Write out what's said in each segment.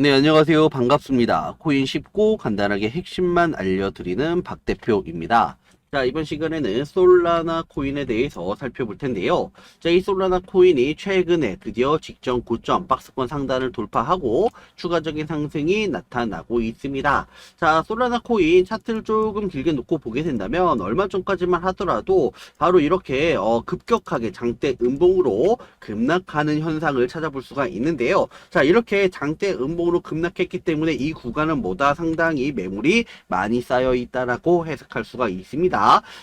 네, 안녕하세요. 반갑습니다. 코인 쉽고 간단하게 핵심만 알려드리는 박 대표입니다. 자, 이번 시간에는 솔라나 코인에 대해서 살펴볼 텐데요. 자, 이 솔라나 코인이 최근에 드디어 직전 고점 박스권 상단을 돌파하고 추가적인 상승이 나타나고 있습니다. 자, 솔라나 코인 차트를 조금 길게 놓고 보게 된다면 얼마 전까지만 하더라도 바로 이렇게 어, 급격하게 장대 음봉으로 급락하는 현상을 찾아볼 수가 있는데요. 자, 이렇게 장대 음봉으로 급락했기 때문에 이 구간은 뭐다 상당히 매물이 많이 쌓여 있다라고 해석할 수가 있습니다.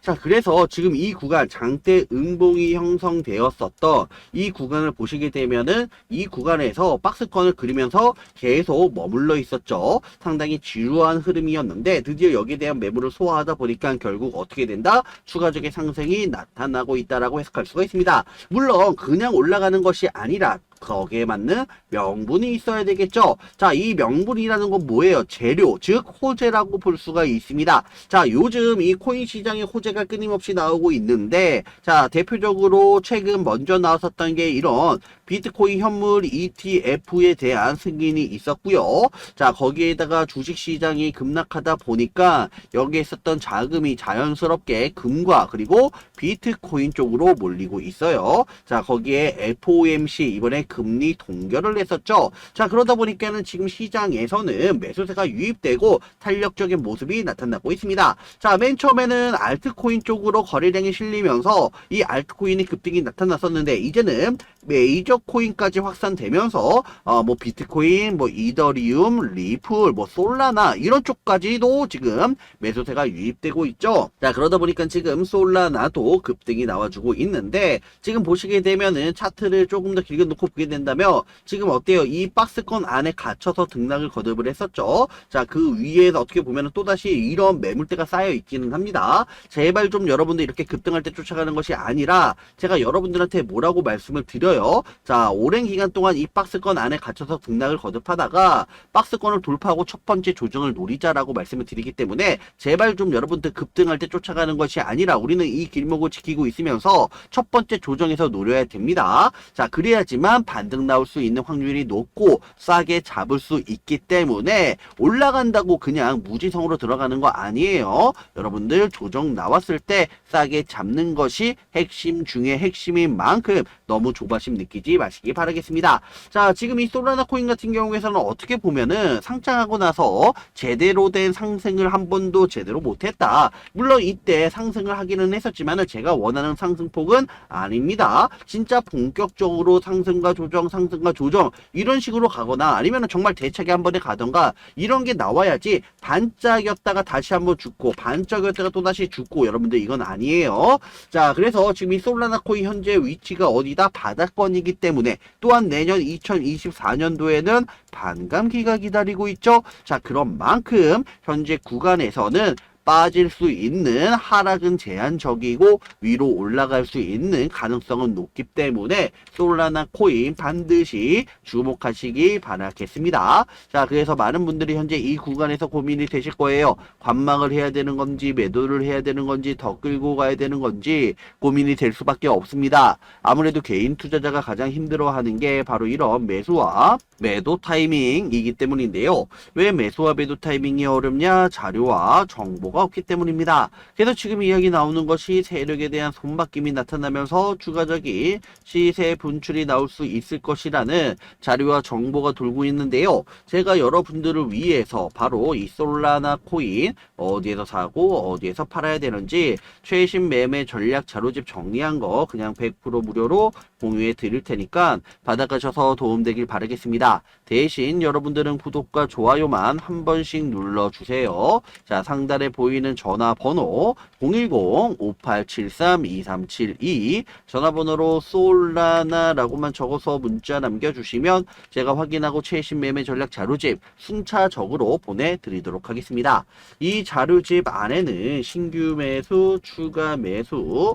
자, 그래서 지금 이 구간 장대 음봉이 형성되었었던 이 구간을 보시게 되면은 이 구간에서 박스권을 그리면서 계속 머물러 있었죠. 상당히 지루한 흐름이었는데 드디어 여기에 대한 매물을 소화하다 보니까 결국 어떻게 된다? 추가적인 상승이 나타나고 있다라고 해석할 수가 있습니다. 물론 그냥 올라가는 것이 아니라 거기에 맞는 명분이 있어야 되겠죠. 자, 이 명분이라는 건 뭐예요? 재료, 즉 호재라고 볼 수가 있습니다. 자, 요즘 이 코인 시장에 호재가 끊임없이 나오고 있는데, 자, 대표적으로 최근 먼저 나왔었던 게 이런 비트코인 현물 ETF에 대한 승인이 있었고요. 자, 거기에다가 주식 시장이 급락하다 보니까 여기에 있었던 자금이 자연스럽게 금과 그리고 비트코인 쪽으로 몰리고 있어요. 자, 거기에 FOMC 이번에 금리 동결을 했었죠. 자, 그러다 보니까는 지금 시장에서는 매수세가 유입되고 탄력적인 모습이 나타나고 있습니다. 자, 맨 처음에는 알트코인 쪽으로 거래량이 실리면서 이 알트코인의 급등이 나타났었는데 이제는 메이저 코인까지 확산되면서 어, 뭐 비트코인, 뭐 이더리움, 리플, 뭐 솔라나 이런 쪽까지도 지금 매수세가 유입되고 있죠. 자, 그러다 보니까 지금 솔라나도 급등이 나와주고 있는데 지금 보시게 되면은 차트를 조금 더 길게 놓고 보게 된다면 지금 어때요? 이 박스권 안에 갇혀서 등락을 거듭을 했었죠. 자, 그 위에서 어떻게 보면은 또다시 이런 매물대가 쌓여 있기는 합니다. 제발 좀 여러분들 이렇게 급등할 때 쫓아가는 것이 아니라 제가 여러분들한테 뭐라고 말씀을 드려요. 자, 오랜 기간 동안 이 박스권 안에 갇혀서 등락을 거듭하다가 박스권을 돌파하고 첫 번째 조정을 노리자라고 말씀을 드리기 때문에 제발 좀 여러분들 급등할 때 쫓아가는 것이 아니라 우리는 이 길목을 지키고 있으면서 첫 번째 조정에서 노려야 됩니다. 자, 그래야지만 반등 나올 수 있는 확률이 높고 싸게 잡을 수 있기 때문에 올라간다고 그냥 무지성으로 들어가는 거 아니에요. 여러분들 조정 나왔을 때 싸게 잡는 것이 핵심 중에 핵심인 만큼 너무 조바심 느끼지 마시기 바라겠습니다. 자, 지금 이 솔라나 코인 같은 경우에서는 어떻게 보면은 상장하고 나서 제대로 된 상승을 한 번도 제대로 못했다. 물론 이때 상승을 하기는 했었지만은 제가 원하는 상승폭은 아닙니다. 진짜 본격적으로 상승과 조정, 상승과 조정 이런 식으로 가거나 아니면은 정말 대차게 한 번에 가던가 이런 게 나와야지 반짝였다가 다시 한번 죽고 반짝였다가 또 다시 죽고 여러분들 이건 아니에요. 자, 그래서 지금 이 솔라나 코인 현재 위치가 어디다 바닥권이기 때문에 또한 내년 2024년도에는 반감기가 기다리고 있죠. 자, 그런 만큼 현재 구간에서는 빠질 수 있는 하락은 제한적이고 위로 올라갈 수 있는 가능성은 높기 때문에 솔라나 코인 반드시 주목하시기 바라겠습니다. 자, 그래서 많은 분들이 현재 이 구간에서 고민이 되실 거예요. 관망을 해야 되는 건지 매도를 해야 되는 건지 더 끌고 가야 되는 건지 고민이 될 수밖에 없습니다. 아무래도 개인 투자자가 가장 힘들어하는 게 바로 이런 매수와 매도 타이밍이기 때문인데요. 왜 매수와 매도 타이밍이 어렵냐? 자료와 정보가 없기 때문입니다. 그래서 지금 이야기 나오는 것이 세력에 대한 손바뀜이 나타나면서 추가적인 시세 분출이 나올 수 있을 것이라는 자료와 정보가 돌고 있는데요. 제가 여러분들을 위해서 바로 이 솔라나 코인 어디에서 사고 어디에서 팔아야 되는지 최신 매매 전략 자료집 정리한 거 그냥 100% 무료로 공유해 드릴 테니까 받아가셔서 도움되길 바라겠습니다. 대신 여러분들은 구독과 좋아요만 한 번씩 눌러주세요. 자, 상단에 보이는 전화번호 010-5873-2372 전화번호로 솔라나라고만 적어서 문자 남겨주시면 제가 확인하고 최신 매매 전략 자료집 순차적으로 보내드리도록 하겠습니다. 이 자료집 안에는 신규 매수, 추가 매수,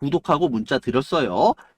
구독하고 문자 드렸어요.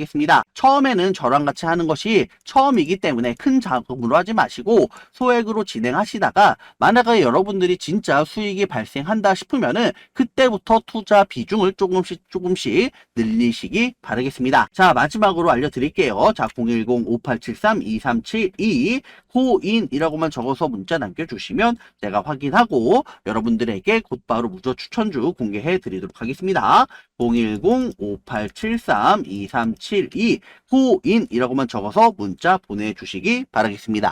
하겠습니다. 처음에는 저랑 같이 하는 것이 처음이기 때문에 큰 자금으로 하지 마시고 소액으로 진행하시다가 만약에 여러분들이 진짜 수익이 발생한다 싶으면은 그때부터 투자 비중을 조금씩 조금씩 늘리시기 바라겠습니다. 자 마지막으로 알려드릴게요. 자 010-5873-2372 코인이라고만 적어서 문자 남겨주시면 제가 확인하고 여러분들에게 곧바로 무조 추천주 공개해 드리도록 하겠습니다. 010-5873-2372 코인이라고만 적어서 문자 보내주시기 바라겠습니다.